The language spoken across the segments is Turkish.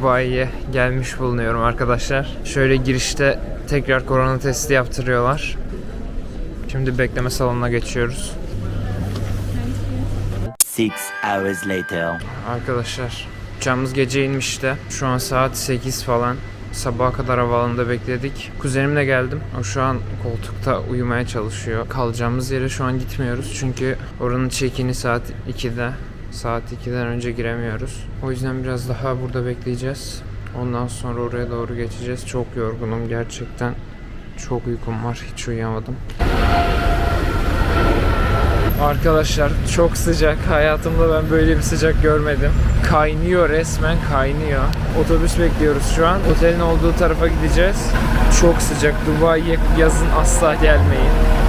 Dubai'ye gelmiş bulunuyorum arkadaşlar. Şöyle girişte tekrar korona testi yaptırıyorlar. Şimdi bekleme salonuna geçiyoruz. Six hours later. Arkadaşlar uçağımız gece inmişti. Şu an saat 8 falan. Sabaha kadar havaalanında bekledik. Kuzenimle geldim. O şu an koltukta uyumaya çalışıyor. Kalacağımız yere şu an gitmiyoruz. Çünkü oranın check-in'i saat 2'de. Saat 2'den önce giremiyoruz. O yüzden biraz daha burada bekleyeceğiz. Ondan sonra oraya doğru geçeceğiz. Çok yorgunum gerçekten. Çok uykum var. Hiç uyuyamadım. Arkadaşlar çok sıcak. Hayatımda ben böyle bir sıcak görmedim. Kaynıyor resmen kaynıyor. Otobüs bekliyoruz şu an. Otelin olduğu tarafa gideceğiz. Çok sıcak. Dubai'ye yazın asla gelmeyin.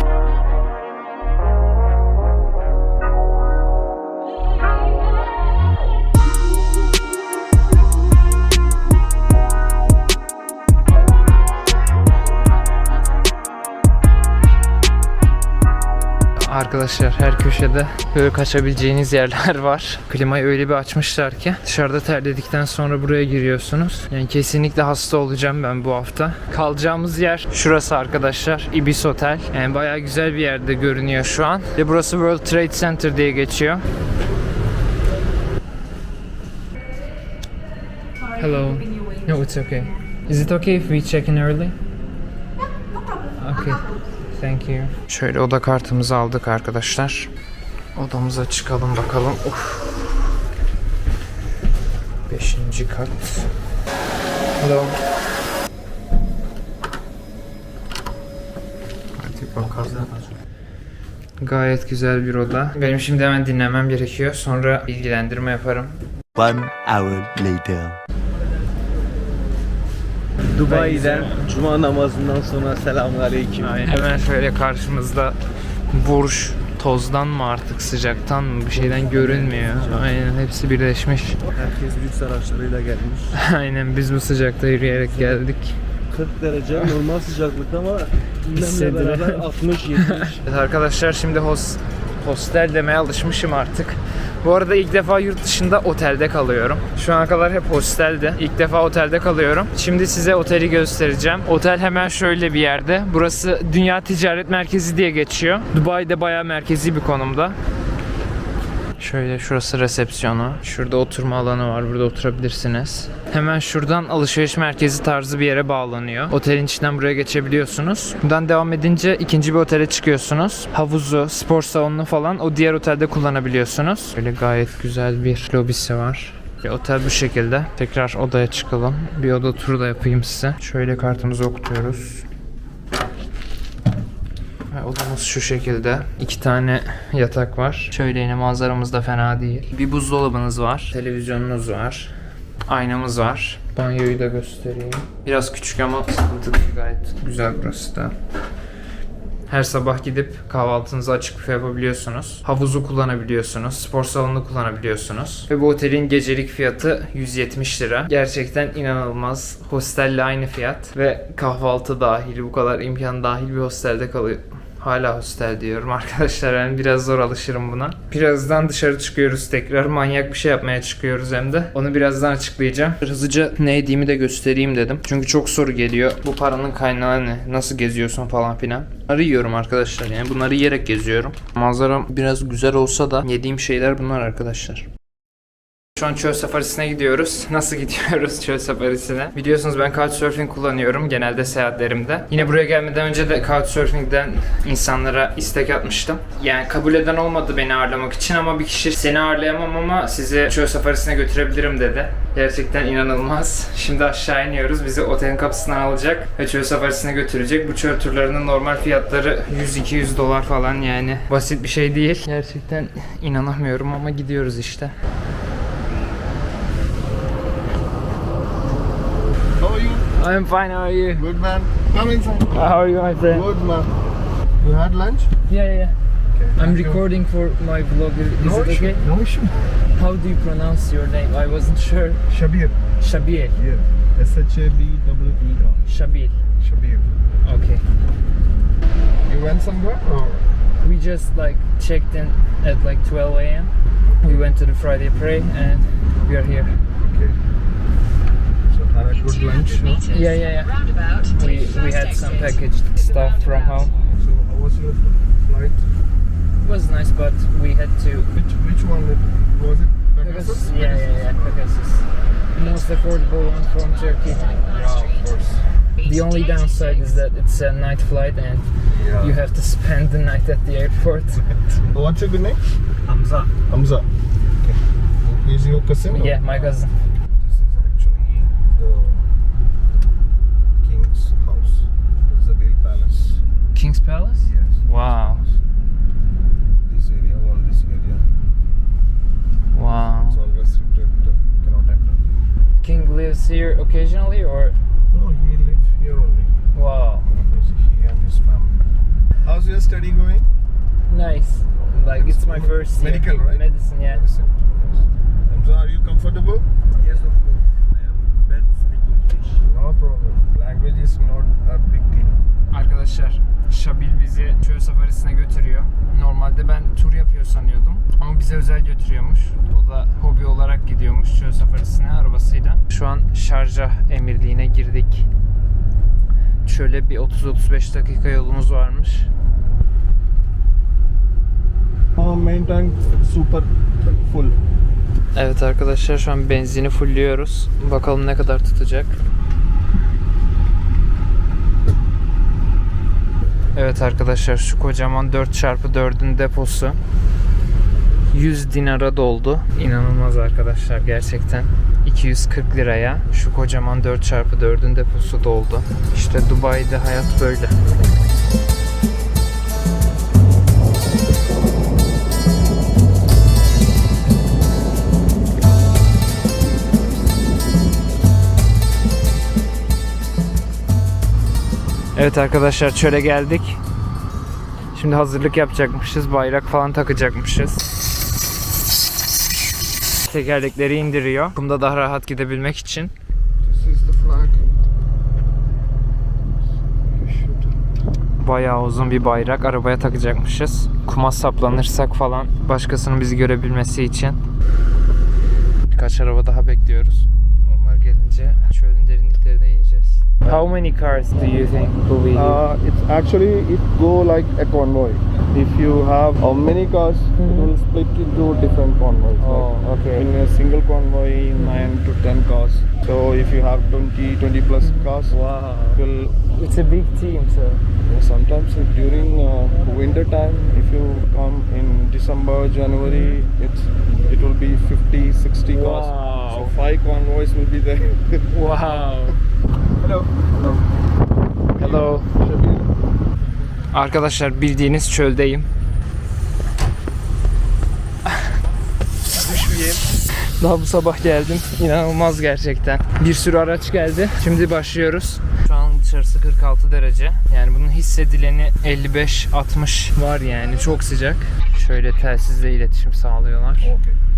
Arkadaşlar her köşede böyle kaçabileceğiniz yerler var. Klimayı öyle bir açmışlar ki dışarıda terledikten sonra buraya giriyorsunuz. Yani kesinlikle hasta olacağım ben bu hafta. Kalacağımız yer şurası arkadaşlar. Ibis Otel. Yani bayağı güzel bir yerde görünüyor şu an. Ve burası World Trade Center diye geçiyor. Hello. No, it's okay. Is it okay if we check in early? Thank you. Şöyle oda kartımızı aldık arkadaşlar. Odamıza çıkalım bakalım. Of. Beşinci kat. Hello. Hadi bakalım. Gayet güzel bir oda. Benim şimdi hemen dinlemem gerekiyor. Sonra bilgilendirme yaparım. One hour later. Dubai'den cuma namazından sonra selamun aleyküm. Aynen. Hemen şöyle karşımızda Burj tozdan mı artık sıcaktan mı bir şeyden görünmüyor. Aynen hepsi birleşmiş. Herkes lüks araçlarıyla gelmiş. Aynen biz bu sıcakta yürüyerek geldik. 40 derece normal sıcaklık ama nemle beraber 60-70. Evet arkadaşlar şimdi hos, hostel demeye alışmışım artık. Bu arada ilk defa yurt dışında otelde kalıyorum. Şu ana kadar hep hostelde. İlk defa otelde kalıyorum. Şimdi size oteli göstereceğim. Otel hemen şöyle bir yerde. Burası Dünya Ticaret Merkezi diye geçiyor. Dubai'de bayağı merkezi bir konumda. Şöyle şurası resepsiyonu. Şurada oturma alanı var. Burada oturabilirsiniz. Hemen şuradan alışveriş merkezi tarzı bir yere bağlanıyor. Otelin içinden buraya geçebiliyorsunuz. Buradan devam edince ikinci bir otele çıkıyorsunuz. Havuzu, spor salonunu falan o diğer otelde kullanabiliyorsunuz. Böyle gayet güzel bir lobisi var. Ve Otel bu şekilde. Tekrar odaya çıkalım. Bir oda turu da yapayım size. Şöyle kartımızı okutuyoruz. Odamız şu şekilde. İki tane yatak var. Şöyle yine manzaramız da fena değil. Bir buzdolabınız var. Televizyonunuz var. Aynamız var. Banyoyu da göstereyim. Biraz küçük ama sıkıntı değil gayet güzel burası da. Her sabah gidip kahvaltınızı açık büfe yapabiliyorsunuz. Havuzu kullanabiliyorsunuz. Spor salonunu kullanabiliyorsunuz. Ve bu otelin gecelik fiyatı 170 lira. Gerçekten inanılmaz. Hostelle aynı fiyat. Ve kahvaltı dahil bu kadar imkan dahil bir hostelde kalıyor. Hala hostel diyorum arkadaşlar yani biraz zor alışırım buna. Birazdan dışarı çıkıyoruz tekrar manyak bir şey yapmaya çıkıyoruz hem de. Onu birazdan açıklayacağım. Hızlıca ne yediğimi de göstereyim dedim. Çünkü çok soru geliyor. Bu paranın kaynağı ne? Nasıl geziyorsun falan filan. Bunları yiyorum arkadaşlar yani bunları yiyerek geziyorum. Manzaram biraz güzel olsa da yediğim şeyler bunlar arkadaşlar. Şu an çöl safarisine gidiyoruz. Nasıl gidiyoruz çöl safarisine? Biliyorsunuz ben Couchsurfing kullanıyorum genelde seyahatlerimde. Yine buraya gelmeden önce de Couchsurfing'den insanlara istek atmıştım. Yani kabul eden olmadı beni ağırlamak için ama bir kişi seni ağırlayamam ama sizi çöl safarisine götürebilirim dedi. Gerçekten inanılmaz. Şimdi aşağı iniyoruz. Bizi otelin kapısından alacak ve çöl safarisine götürecek. Bu çöl turlarının normal fiyatları 100-200 dolar falan yani. Basit bir şey değil. Gerçekten inanamıyorum ama gidiyoruz işte. I'm fine, how are you? Good man. Come inside. Uh, how are you, my friend? Good man. You had lunch? Yeah, yeah, yeah. I'm recording for my vlog. Is no it issue. okay? No issue. How do you pronounce your name? I wasn't sure. Shabir. Shabir. Yeah. S H A B W E R. Shabir. Shabir. Okay. You went somewhere? Or? We just like checked in at like 12 a.m. We went to the Friday pray and we are here. Okay. Good lunch. Huh? Yeah, yeah, yeah. We we had some packaged stuff from home. So how was your flight? It was nice, but we had to Which which one was it? because Pegasus? yeah, yeah, yeah, because it's the most affordable one from Turkey. Yeah, of course. The only downside is that it's a night flight and Yeah. you have to spend the night at the airport. What's your good name? Hamza. Hamza. Okay. Is your cousin? or- yeah, my cousin. This is actually the king's house. This is the Bale Palace. King's Palace? Yes. Wow. This area, all this area, Wow. it's all restricted. Cannot enter. King lives here occasionally or No, he live here only. wow. He and his family. How's your study going? Nice. Like it's my first year. Medical, right? Medicine, yeah. Yes. Hamza, are you comfortable? Yes, of course. I am bad speaking English. No problem. Safarisine götürüyor. Normalde ben tur yapıyor sanıyordum. Ama bize özel götürüyormuş. O da hobi olarak gidiyormuş çöl safarisine arabasıyla. Şu an Şarjah Emirliği'ne girdik. Şöyle bir 30-35 dakika yolumuz varmış. Main tank super full. Evet arkadaşlar şu an benzini fullliyoruz. Bakalım ne kadar tutacak. Evet arkadaşlar şu kocaman 4x4'ün deposu 100 dinara doldu. İnanılmaz arkadaşlar gerçekten. 240 liraya şu kocaman 4x4'ün deposu doldu. İşte Dubai'de hayat böyle. Evet arkadaşlar çöle geldik. Şimdi hazırlık yapacakmışız. Bayrak falan takacakmışız. Tekerlekleri indiriyor. Kumda daha rahat gidebilmek için. Bayağı uzun bir bayrak arabaya takacakmışız. Kuma saplanırsak falan başkasının bizi görebilmesi için. Birkaç araba daha bekliyoruz. Onlar gelince. How many cars do you think will be? Uh, it's actually it go like a convoy. If you have uh, many cars, it will split into different convoys. Oh, like okay. In a single convoy, nine to ten cars. So if you have 20, 20 plus cars, Wow. it will It's a big team so. sometimes during uh, winter time, if you come in December, January, it's it will be 50, 60 cars. Wow. So five convoys will be there. Wow. Hello. Hello. Arkadaşlar bildiğiniz çöldeyim. Düşmeyeyim. Daha bu sabah geldim. İnanılmaz gerçekten. Bir sürü araç geldi. Şimdi başlıyoruz. Şu an dışarısı 46 derece. Yani bunun hissedileni 55-60 var yani. Çok sıcak. Şöyle telsizle iletişim sağlıyorlar. Okay.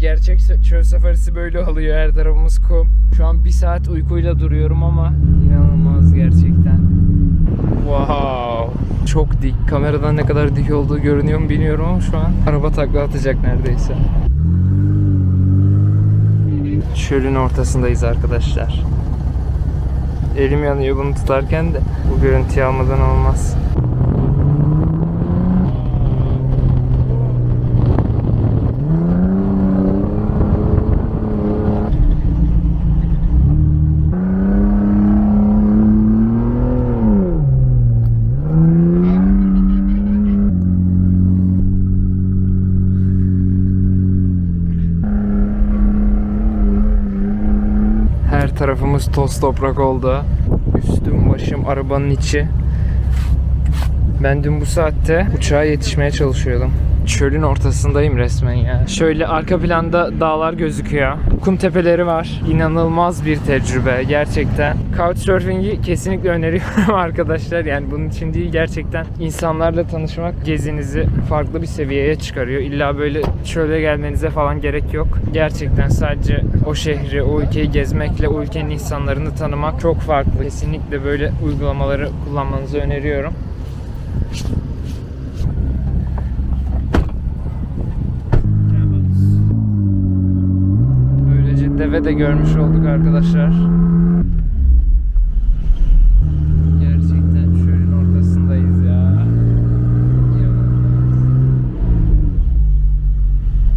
Gerçek çöl safarisi böyle oluyor. Her tarafımız kum. Şu an bir saat uykuyla duruyorum ama inanılmaz gerçekten. Wow. Çok dik. Kameradan ne kadar dik olduğu görünüyor mu bilmiyorum ama şu an araba takla atacak neredeyse. Çölün ortasındayız arkadaşlar. Elim yanıyor bunu tutarken de bu görüntüyü almadan olmaz. Tarafımız toz toprak oldu. Üstüm başım arabanın içi. Ben dün bu saatte uçağa yetişmeye çalışıyordum. Çölün ortasındayım resmen ya. Şöyle arka planda dağlar gözüküyor. Kum tepeleri var. İnanılmaz bir tecrübe gerçekten. Couchsurfing'i kesinlikle öneriyorum arkadaşlar. Yani bunun için değil gerçekten insanlarla tanışmak gezinizi farklı bir seviyeye çıkarıyor. İlla böyle çöle gelmenize falan gerek yok. Gerçekten sadece o şehri, o ülkeyi gezmekle o ülkenin insanlarını tanımak çok farklı. Kesinlikle böyle uygulamaları kullanmanızı öneriyorum. De görmüş olduk arkadaşlar. Gerçekten çölün ortasındayız ya.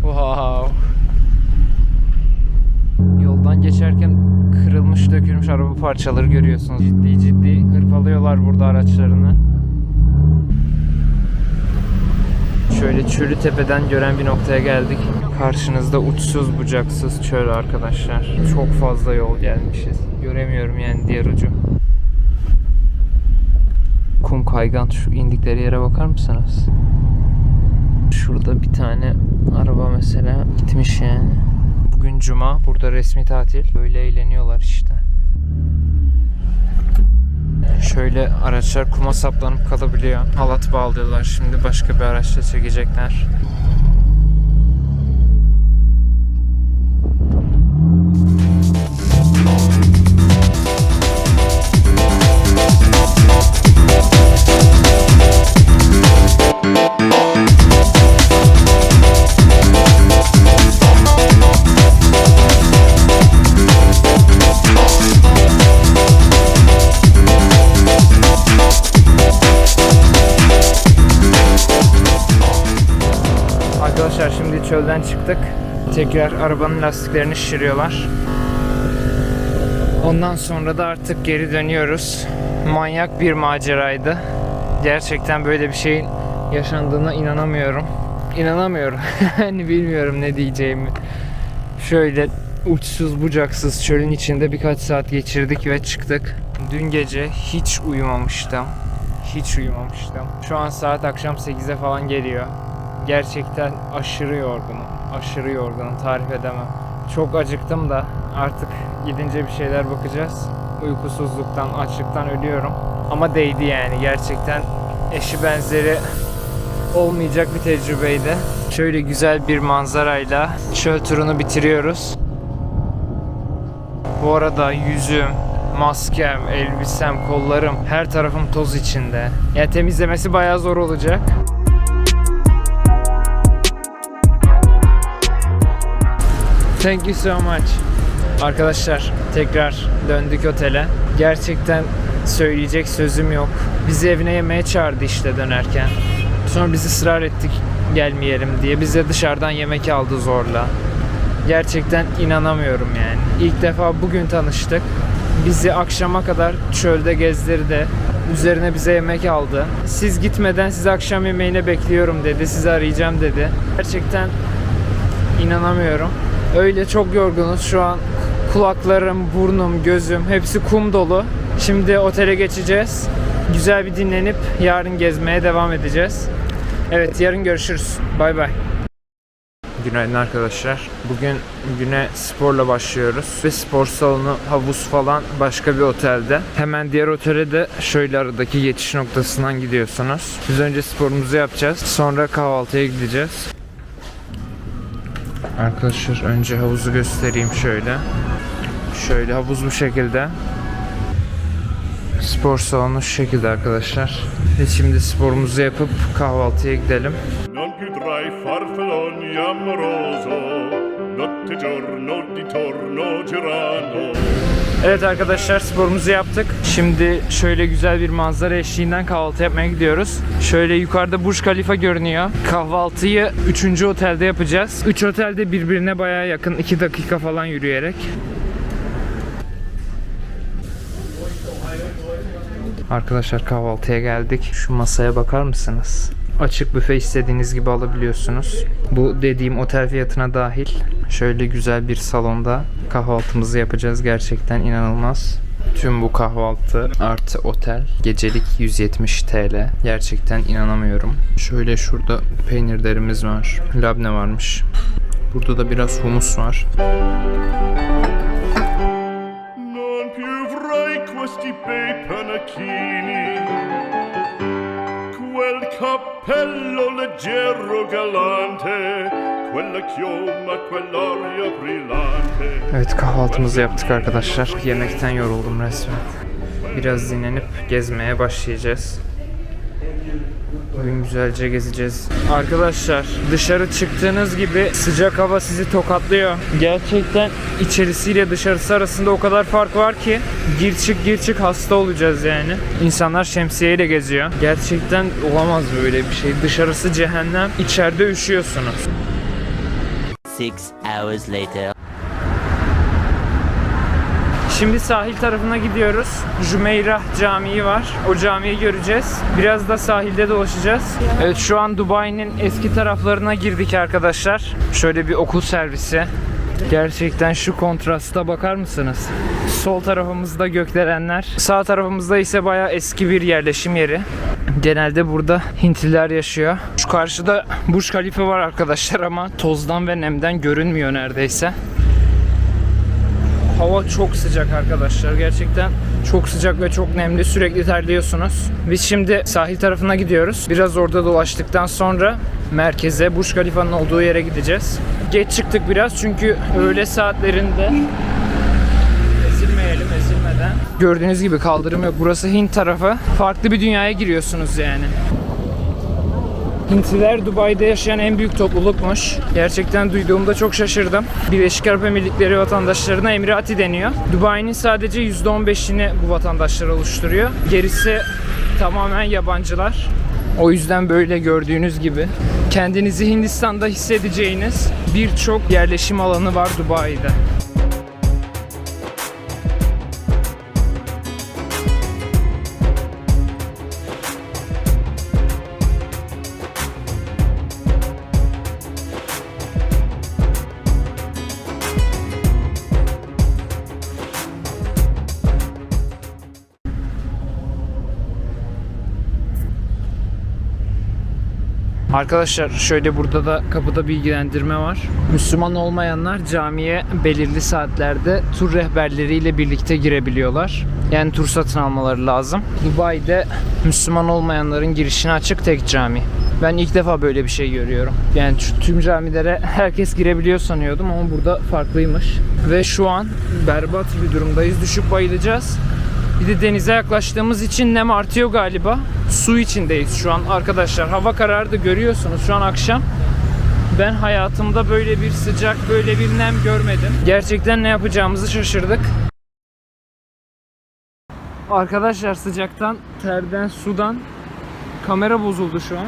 Wow. Yoldan geçerken kırılmış dökülmüş araba parçaları görüyorsunuz. Ciddi ciddi hırpalıyorlar burada araçlarını. Şöyle çölü tepeden gören bir noktaya geldik. Karşınızda uçsuz bucaksız çöl arkadaşlar. Çok fazla yol gelmişiz. Göremiyorum yani diğer ucu. Kum kaygan şu indikleri yere bakar mısınız? Şurada bir tane araba mesela gitmiş yani. Bugün cuma. Burada resmi tatil. Böyle eğleniyorlar işte. Şöyle araçlar kuma saplanıp kalabiliyor. Halat bağlıyorlar. Şimdi başka bir araçla çekecekler. Çölden çıktık. Tekrar arabanın lastiklerini şişiriyorlar. Ondan sonra da artık geri dönüyoruz. Manyak bir maceraydı. Gerçekten böyle bir şeyin yaşandığına inanamıyorum. İnanamıyorum. hani bilmiyorum ne diyeceğimi. Şöyle uçsuz bucaksız çölün içinde birkaç saat geçirdik ve çıktık. Dün gece hiç uyumamıştım. Hiç uyumamıştım. Şu an saat akşam 8'e falan geliyor. Gerçekten aşırı yorgunum. Aşırı yorgunum. Tarif edemem. Çok acıktım da artık gidince bir şeyler bakacağız. Uykusuzluktan, açlıktan ölüyorum. Ama değdi yani gerçekten. Eşi benzeri olmayacak bir tecrübeydi. Şöyle güzel bir manzarayla çöl turunu bitiriyoruz. Bu arada yüzüm, maskem, elbisem, kollarım her tarafım toz içinde. Yani temizlemesi bayağı zor olacak. Thank you so much. Arkadaşlar tekrar döndük otele. Gerçekten söyleyecek sözüm yok. Bizi evine yemeğe çağırdı işte dönerken. Sonra biz ısrar ettik gelmeyelim diye. Bize dışarıdan yemek aldı zorla. Gerçekten inanamıyorum yani. İlk defa bugün tanıştık. Bizi akşama kadar çölde gezdirdi. Üzerine bize yemek aldı. Siz gitmeden sizi akşam yemeğine bekliyorum dedi. Sizi arayacağım dedi. Gerçekten inanamıyorum. Öyle çok yorgunuz şu an. Kulaklarım, burnum, gözüm hepsi kum dolu. Şimdi otele geçeceğiz. Güzel bir dinlenip yarın gezmeye devam edeceğiz. Evet yarın görüşürüz. Bay bay. Günaydın arkadaşlar. Bugün güne sporla başlıyoruz. Ve spor salonu, havuz falan başka bir otelde. Hemen diğer otele de şöyle aradaki geçiş noktasından gidiyorsunuz. Biz önce sporumuzu yapacağız. Sonra kahvaltıya gideceğiz. Arkadaşlar önce havuzu göstereyim şöyle. Şöyle havuz bu şekilde. Spor salonu şu şekilde arkadaşlar. Ve şimdi sporumuzu yapıp kahvaltıya gidelim. Evet arkadaşlar sporumuzu yaptık. Şimdi şöyle güzel bir manzara eşliğinden kahvaltı yapmaya gidiyoruz. Şöyle yukarıda Burj Khalifa görünüyor. Kahvaltıyı 3. otelde yapacağız. 3 otelde birbirine baya yakın 2 dakika falan yürüyerek. Arkadaşlar kahvaltıya geldik. Şu masaya bakar mısınız? Açık büfe istediğiniz gibi alabiliyorsunuz. Bu dediğim otel fiyatına dahil. Şöyle güzel bir salonda kahvaltımızı yapacağız. Gerçekten inanılmaz. Tüm bu kahvaltı artı otel gecelik 170 TL. Gerçekten inanamıyorum. Şöyle şurada peynirlerimiz var. Labne varmış. Burada da biraz humus var. Non più vorrei questi cappello leggero galante Quella chioma, quell'aria brillante Evet kahvaltımızı yaptık arkadaşlar. Yemekten yoruldum resmen. Biraz dinlenip gezmeye başlayacağız. Bugün güzelce gezeceğiz. Arkadaşlar dışarı çıktığınız gibi sıcak hava sizi tokatlıyor. Gerçekten içerisiyle dışarısı arasında o kadar fark var ki gir çık gir çık hasta olacağız yani. İnsanlar şemsiyeyle geziyor. Gerçekten olamaz böyle bir şey. Dışarısı cehennem, içeride üşüyorsunuz. Six hours later. Şimdi sahil tarafına gidiyoruz. Jumeirah Camii var. O camiyi göreceğiz. Biraz da sahilde dolaşacağız. Evet şu an Dubai'nin eski taraflarına girdik arkadaşlar. Şöyle bir okul servisi. Gerçekten şu kontrasta bakar mısınız? Sol tarafımızda gökdelenler. Sağ tarafımızda ise bayağı eski bir yerleşim yeri. Genelde burada Hintliler yaşıyor. Şu karşıda Burj Khalifa var arkadaşlar ama tozdan ve nemden görünmüyor neredeyse. Hava çok sıcak arkadaşlar. Gerçekten çok sıcak ve çok nemli. Sürekli terliyorsunuz. Biz şimdi sahil tarafına gidiyoruz. Biraz orada dolaştıktan sonra merkeze, Burj Khalifa'nın olduğu yere gideceğiz. Geç çıktık biraz çünkü öğle saatlerinde ezilmeyelim ezilmeden. Gördüğünüz gibi kaldırım yok. Burası Hint tarafı. Farklı bir dünyaya giriyorsunuz yani. Hintliler Dubai'de yaşayan en büyük toplulukmuş. Gerçekten duyduğumda çok şaşırdım. Birleşik Arap Emirlikleri vatandaşlarına Emirati deniyor. Dubai'nin sadece %15'ini bu vatandaşlar oluşturuyor. Gerisi tamamen yabancılar. O yüzden böyle gördüğünüz gibi kendinizi Hindistan'da hissedeceğiniz birçok yerleşim alanı var Dubai'de. Arkadaşlar şöyle burada da kapıda bilgilendirme var. Müslüman olmayanlar camiye belirli saatlerde tur rehberleriyle birlikte girebiliyorlar. Yani tur satın almaları lazım. Dubai'de Müslüman olmayanların girişine açık tek cami. Ben ilk defa böyle bir şey görüyorum. Yani tüm camilere herkes girebiliyor sanıyordum ama burada farklıymış. Ve şu an berbat bir durumdayız. Düşüp bayılacağız. Bir de denize yaklaştığımız için nem artıyor galiba. Su içindeyiz şu an arkadaşlar. Hava karardı görüyorsunuz şu an akşam. Ben hayatımda böyle bir sıcak, böyle bir nem görmedim. Gerçekten ne yapacağımızı şaşırdık. Arkadaşlar sıcaktan, terden, sudan kamera bozuldu şu an.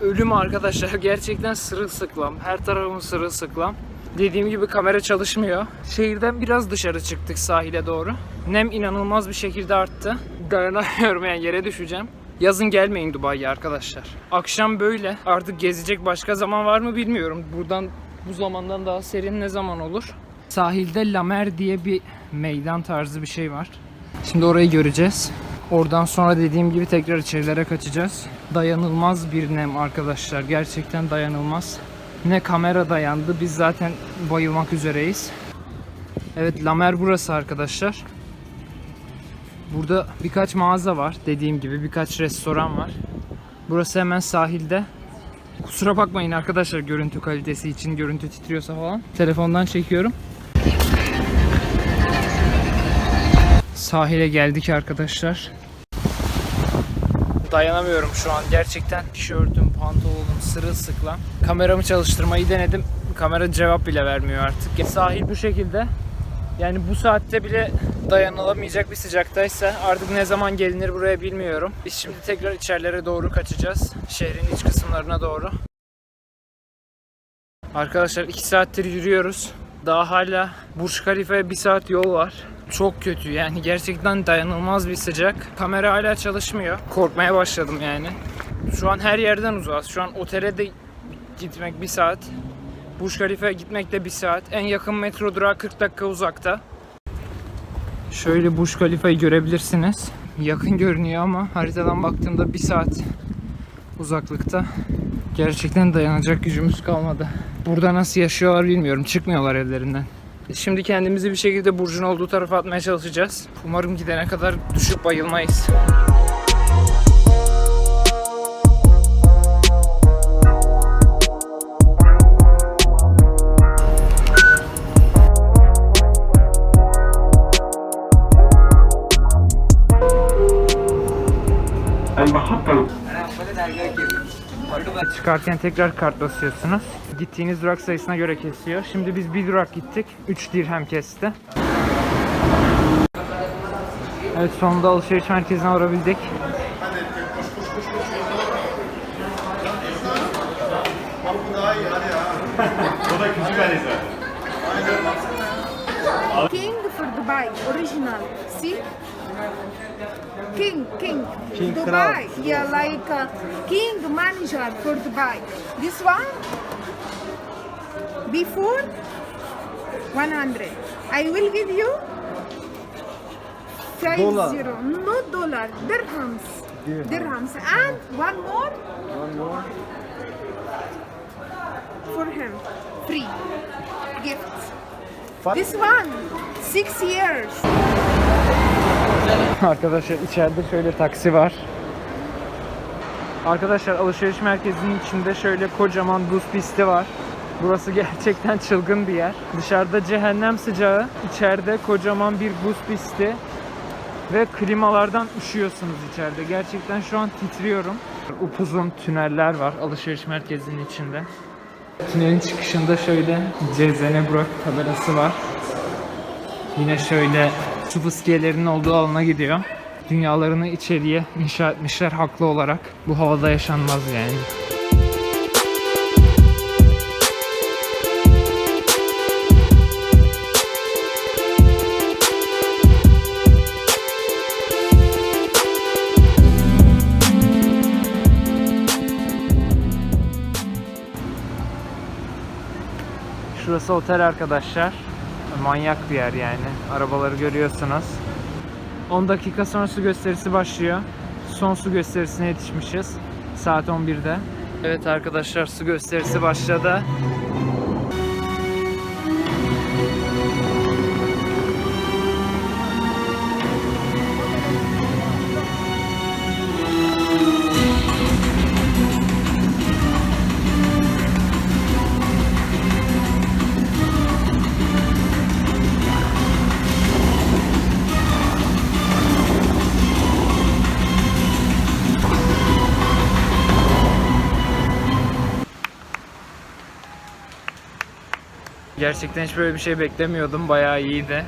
Ölüm arkadaşlar gerçekten sırılsıklam. Her tarafım sırılsıklam. Dediğim gibi kamera çalışmıyor. Şehirden biraz dışarı çıktık sahile doğru. Nem inanılmaz bir şekilde arttı. Dayanamıyorum yani yere düşeceğim. Yazın gelmeyin Dubai'ye arkadaşlar. Akşam böyle. Artık gezecek başka zaman var mı bilmiyorum. Buradan bu zamandan daha serin ne zaman olur? Sahilde Lamer diye bir meydan tarzı bir şey var. Şimdi orayı göreceğiz. Oradan sonra dediğim gibi tekrar içerilere kaçacağız. Dayanılmaz bir nem arkadaşlar. Gerçekten dayanılmaz. Ne kamera dayandı. Biz zaten bayılmak üzereyiz. Evet Lamer burası arkadaşlar. Burada birkaç mağaza var. Dediğim gibi birkaç restoran var. Burası hemen sahilde. Kusura bakmayın arkadaşlar görüntü kalitesi için görüntü titriyorsa falan. Telefondan çekiyorum. Sahile geldik arkadaşlar. Dayanamıyorum şu an. Gerçekten tişörtüm, pantolonum sırılsıklam. Kameramı çalıştırmayı denedim. Kamera cevap bile vermiyor artık. Sahil bu şekilde. Yani bu saatte bile dayanılamayacak bir sıcaktaysa artık ne zaman gelinir buraya bilmiyorum. Biz şimdi tekrar içerilere doğru kaçacağız. Şehrin iç kısımlarına doğru. Arkadaşlar 2 saattir yürüyoruz. Daha hala Burj Khalifa'ya 1 saat yol var. Çok kötü yani gerçekten dayanılmaz bir sıcak. Kamera hala çalışmıyor. Korkmaya başladım yani. Şu an her yerden uzağız. Şu an otele de gitmek bir saat. Burj Khalifa'ya gitmek de bir saat. En yakın metro durağı 40 dakika uzakta. Şöyle Burj Khalifa'yı görebilirsiniz. Yakın görünüyor ama haritadan baktığımda bir saat uzaklıkta. Gerçekten dayanacak gücümüz kalmadı. Burada nasıl yaşıyorlar bilmiyorum. Çıkmıyorlar evlerinden. Şimdi kendimizi bir şekilde Burcu'nun olduğu tarafa atmaya çalışacağız. Umarım gidene kadar düşüp bayılmayız. Çıkarken tekrar kart basıyorsunuz. Gittiğiniz durak sayısına göre kesiyor. Şimdi biz bir durak gittik. 3 dirhem kesti. Evet sonunda alışveriş merkezine varabildik. King for Dubai, original. See? King, king. King Dubai. Yeah, like uh, king manager for Dubai. This one, before 100. I will give you five Dollar. zero. No dollar, dirhams. Dirhams. And one more One more. for him. Free. Gift. This one, six years. Arkadaşlar içeride şöyle taksi var. Arkadaşlar alışveriş merkezinin içinde şöyle kocaman buz pisti var. Burası gerçekten çılgın bir yer. Dışarıda cehennem sıcağı, içeride kocaman bir buz pisti ve klimalardan üşüyorsunuz içeride. Gerçekten şu an titriyorum. Upuzun tüneller var alışveriş merkezinin içinde. Tünelin çıkışında şöyle Cezene Burak tabelası var. Yine şöyle su fıskiyelerinin olduğu alana gidiyor. Dünyalarını içeriye inşa etmişler haklı olarak. Bu havada yaşanmaz yani. Şurası otel arkadaşlar. Manyak bir yer yani. Arabaları görüyorsunuz. 10 dakika sonra su gösterisi başlıyor. Son su gösterisine yetişmişiz. Saat 11'de. Evet arkadaşlar su gösterisi başladı. Gerçekten hiç böyle bir şey beklemiyordum. Bayağı iyiydi.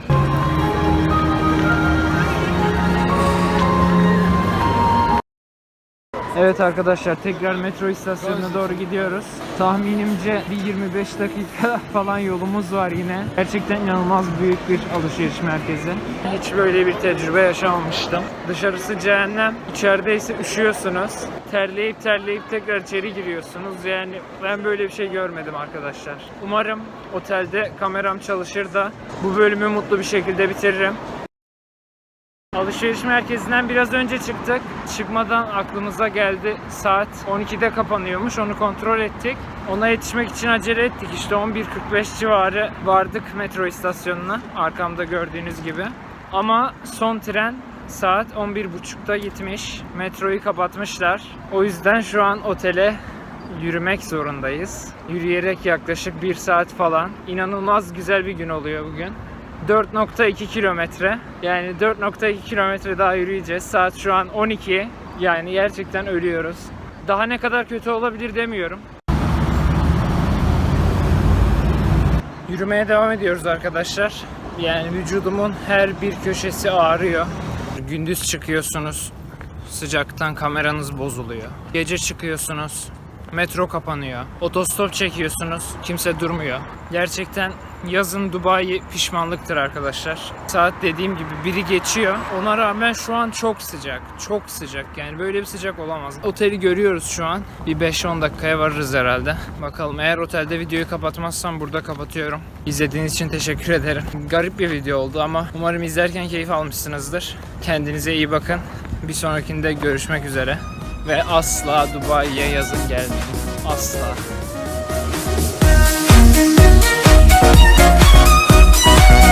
Evet arkadaşlar tekrar metro istasyonuna doğru gidiyoruz. Tahminimce bir 25 dakika falan yolumuz var yine. Gerçekten inanılmaz büyük bir alışveriş merkezi. Hiç böyle bir tecrübe yaşamamıştım. Dışarısı cehennem, içeride ise üşüyorsunuz. Terleyip terleyip tekrar içeri giriyorsunuz. Yani ben böyle bir şey görmedim arkadaşlar. Umarım otelde kameram çalışır da bu bölümü mutlu bir şekilde bitiririm. Alışveriş merkezinden biraz önce çıktık. Çıkmadan aklımıza geldi saat 12'de kapanıyormuş. Onu kontrol ettik. Ona yetişmek için acele ettik. İşte 11.45 civarı vardık metro istasyonuna. Arkamda gördüğünüz gibi. Ama son tren saat 11.30'da gitmiş. Metroyu kapatmışlar. O yüzden şu an otele yürümek zorundayız. Yürüyerek yaklaşık 1 saat falan. İnanılmaz güzel bir gün oluyor bugün. 4.2 kilometre. Yani 4.2 kilometre daha yürüyeceğiz. Saat şu an 12. Yani gerçekten ölüyoruz. Daha ne kadar kötü olabilir demiyorum. Yürümeye devam ediyoruz arkadaşlar. Yani vücudumun her bir köşesi ağrıyor. Gündüz çıkıyorsunuz. Sıcaktan kameranız bozuluyor. Gece çıkıyorsunuz. Metro kapanıyor. Otostop çekiyorsunuz. Kimse durmuyor. Gerçekten Yazın Dubai pişmanlıktır arkadaşlar. Saat dediğim gibi biri geçiyor. Ona rağmen şu an çok sıcak. Çok sıcak. Yani böyle bir sıcak olamaz. Oteli görüyoruz şu an. Bir 5-10 dakikaya varırız herhalde. Bakalım eğer otelde videoyu kapatmazsam burada kapatıyorum. İzlediğiniz için teşekkür ederim. Garip bir video oldu ama umarım izlerken keyif almışsınızdır. Kendinize iyi bakın. Bir sonrakinde görüşmek üzere. Ve asla Dubai'ye yazın gelmeyin. Asla. Thank